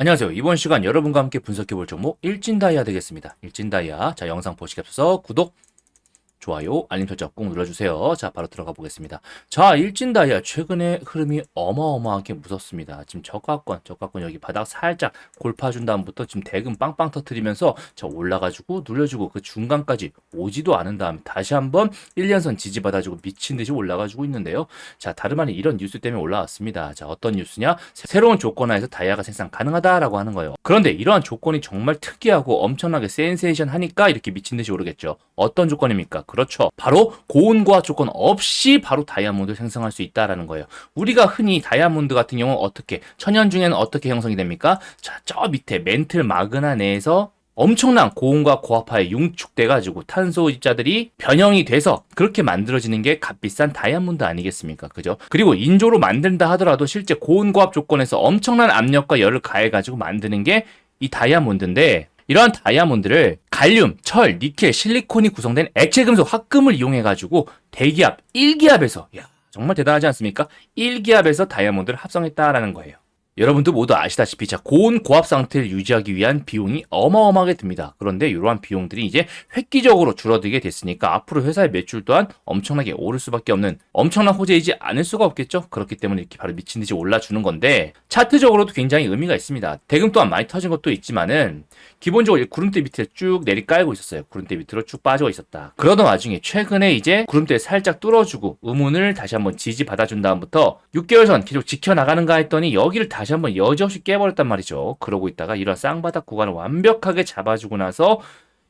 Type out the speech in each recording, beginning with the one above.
안녕하세요. 이번 시간 여러분과 함께 분석해 볼 종목 일진다이아 되겠습니다. 일진다이아. 자, 영상 보시기 앞서서 구독, 좋아요, 알림 설정 꼭 눌러주세요. 자, 바로 들어가 보겠습니다. 자, 일진 다이아 최근에 흐름이 어마어마하게 무섭습니다. 지금 저가권, 저가권 여기 바닥 살짝 골파준 다음부터 지금 대금 빵빵 터트리면서 자, 올라가지고 눌려주고 그 중간까지 오지도 않은 다음 다시 한번 1년선 지지받아주고 미친 듯이 올라가지고 있는데요. 자, 다름 아닌 이런 뉴스 때문에 올라왔습니다. 자, 어떤 뉴스냐? 새로운 조건 하에서 다이아가 생산 가능하다라고 하는 거예요. 그런데 이러한 조건이 정말 특이하고 엄청나게 센세이션 하니까 이렇게 미친 듯이 오르겠죠. 어떤 조건입니까? 그렇죠. 바로 고온고압 조건 없이 바로 다이아몬드 생성할 수 있다라는 거예요. 우리가 흔히 다이아몬드 같은 경우는 어떻게 천연 중에는 어떻게 형성이 됩니까? 자, 저 밑에 멘틀 마그나 내에서 엄청난 고온과 고압하에 융축돼가지고 탄소 입자들이 변형이 돼서 그렇게 만들어지는 게 값비싼 다이아몬드 아니겠습니까? 그죠? 그리고 인조로 만든다 하더라도 실제 고온 고압 조건에서 엄청난 압력과 열을 가해가지고 만드는 게 이 다이아몬드인데 이러한 다이아몬드를 갈륨, 철, 니켈, 실리콘이 구성된 액체 금속 확금을 이용해 가지고 대기압 1기압에서 야 정말 대단하지 않습니까? 1기압에서 다이아몬드를 합성했다라는 거예요. 여러분도 모두 아시다시피 자 고온 고압 상태를 유지하기 위한 비용이 어마어마하게 듭니다. 그런데 이러한 비용들이 이제 획기적으로 줄어들게 됐으니까 앞으로 회사의 매출 또한 엄청나게 오를 수밖에 없는 엄청난 호재이지 않을 수가 없겠죠. 그렇기 때문에 이렇게 바로 미친 듯이 올라주는 건데 차트적으로도 굉장히 의미가 있습니다. 대금 또한 많이 터진 것도 있지만은 기본적으로 구름대 밑에 쭉 내리 깔고 있었어요. 구름대 밑으로 쭉 빠져 있었다. 그러던 와중에 최근에 이제 구름대 살짝 뚫어주고 의문을 다시 한번 지지 받아준 다음부터 6개월 선 계속 지켜나가는가 했더니 여기를 다시 한번 여지없이 깨버렸단 말이죠. 그러고 있다가 이런 쌍바닥 구간을 완벽하게 잡아주고 나서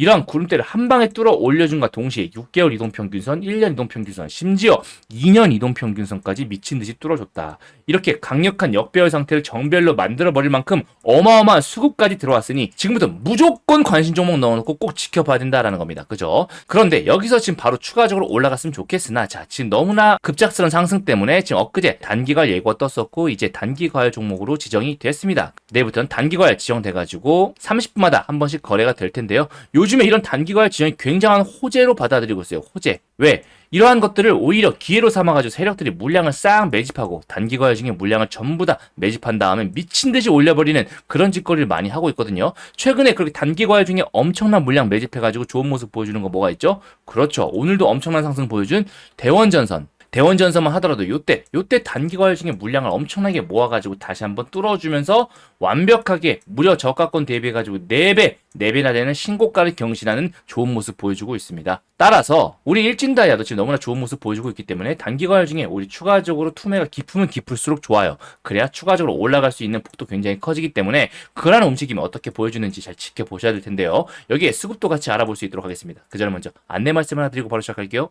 이러한 구름대를 한 방에 뚫어 올려준과 동시에 6개월 이동평균선, 1년 이동평균선, 심지어 2년 이동평균선까지 미친 듯이 뚫어줬다. 이렇게 강력한 역배열 상태를 정별로 만들어버릴 만큼 어마어마한 수급까지 들어왔으니 지금부터 무조건 관심 종목 넣어놓고 꼭 지켜봐야 된다라는 겁니다. 그죠? 그런데 여기서 지금 바로 추가적으로 올라갔으면 좋겠으나 자 지금 너무나 급작스러운 상승 때문에 지금 엊그제 단기과열 예고가 떴었고 이제 단기과열 종목으로 지정이 됐습니다. 내일부터는 단기과열 지정돼가지고 30분마다 한 번씩 거래가 될 텐데요. 요즘 에 이런 단기과열 지정이 굉장한 호재로 받아들이고 있어요. 호재. 왜? 이러한 것들을 오히려 기회로 삼아가지고 세력들이 물량을 싹 매집하고 단기과열 중에 물량을 전부 다 매집한 다음에 미친 듯이 올려버리는 그런 짓거리를 많이 하고 있거든요. 최근에 그렇게 단기과열 중에 엄청난 물량 매집해가지고 좋은 모습 보여주는 거 뭐가 있죠? 그렇죠. 오늘도 엄청난 상승 보여준 대원전선. 대원전선만 하더라도 요때 요때 단기과열 중에 물량을 엄청나게 모아가지고 다시 한번 뚫어주면서 완벽하게 무려 저가권 대비해가지고 4배 4배나 되는 신고가를 경신하는 좋은 모습 보여주고 있습니다. 따라서 우리 일진다이아도 지금 너무나 좋은 모습 보여주고 있기 때문에 단기과열 중에 우리 추가적으로 투매가 깊으면 깊을수록 좋아요. 그래야 추가적으로 올라갈 수 있는 폭도 굉장히 커지기 때문에 그러한 움직임이 어떻게 보여주는지 잘 지켜보셔야 될 텐데요. 여기에 수급도 같이 알아볼 수 있도록 하겠습니다. 그 전에 먼저 안내 말씀 하나 드리고 바로 시작할게요.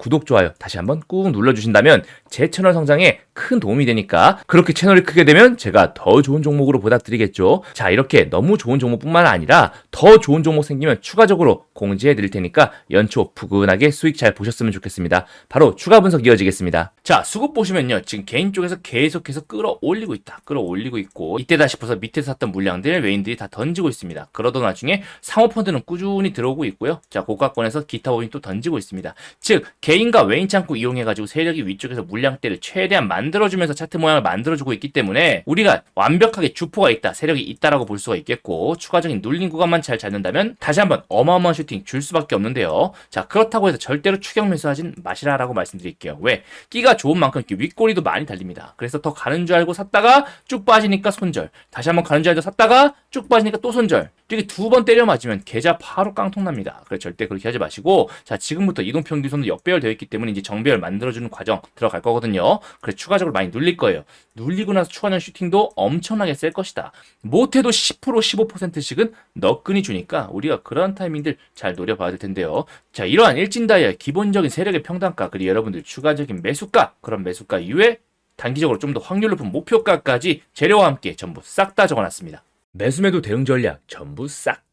구독, 좋아요 다시 한번 꾹 눌러주신다면 제 채널 성장에 큰 도움이 되니까 그렇게 채널이 크게 되면 제가 더 좋은 종목으로 보답드리겠죠. 자 이렇게 너무 좋은 종목뿐만 아니라 더 좋은 종목 생기면 추가적으로 공지해 드릴 테니까 연초 푸근하게 수익 잘 보셨으면 좋겠습니다. 바로 추가 분석 이어지겠습니다. 자 수급 보시면요 지금 개인 쪽에서 계속해서 끌어올리고 있다. 끌어올리고 있고 이때다 싶어서 밑에서 샀던 물량들 외인들이 다 던지고 있습니다. 그러던 와중에 상호펀드는 꾸준히 들어오고 있고요. 자 고가권에서 기타 원이 또 던지고 있습니다. 즉 개인과 외인 창구 이용해가지고 세력이 위쪽에서 물량대를 최대한 만들어주면서 차트 모양을 만들어주고 있기 때문에 우리가 완벽하게 주포가 있다, 세력이 있다라고 볼 수가 있겠고 추가적인 눌린 구간만 잘 잡는다면 다시 한번 어마어마한 슈팅 줄 수밖에 없는데요. 자 그렇다고 해서 절대로 추격 매수하진 마시라라고 말씀드릴게요. 왜? 끼가 좋은 만큼 윗꼬리도 많이 달립니다. 그래서 더 가는 줄 알고 샀다가 쭉 빠지니까 손절, 다시 한번 가는 줄 알고 샀다가 쭉 빠지니까 또 손절. 이렇게 두 번 때려 맞으면 계좌 바로 깡통 납니다. 그래서 절대 그렇게 하지 마시고 자 지금부터 이동평균선도 역배열 되어 있기 때문에 이제 정배열 만들어주는 과정 들어갈 거거든요. 그래서 추가적으로 많이 눌릴 거예요. 눌리고 나서 추가하는 슈팅도 엄청나게 셀 것이다. 못해도 10% 15%씩은 너끈히 주니까 우리가 그런 타이밍들 잘 노려봐야 될 텐데요. 자 이러한 일진 다이아의 기본적인 세력의 평단가 그리고 여러분들 추가적인 매수가 그런 매수가 이후에 단기적으로 좀 더 확률 높은 목표가까지 재료와 함께 전부 싹 다 적어놨습니다. 매수매도 대응 전략 전부 싹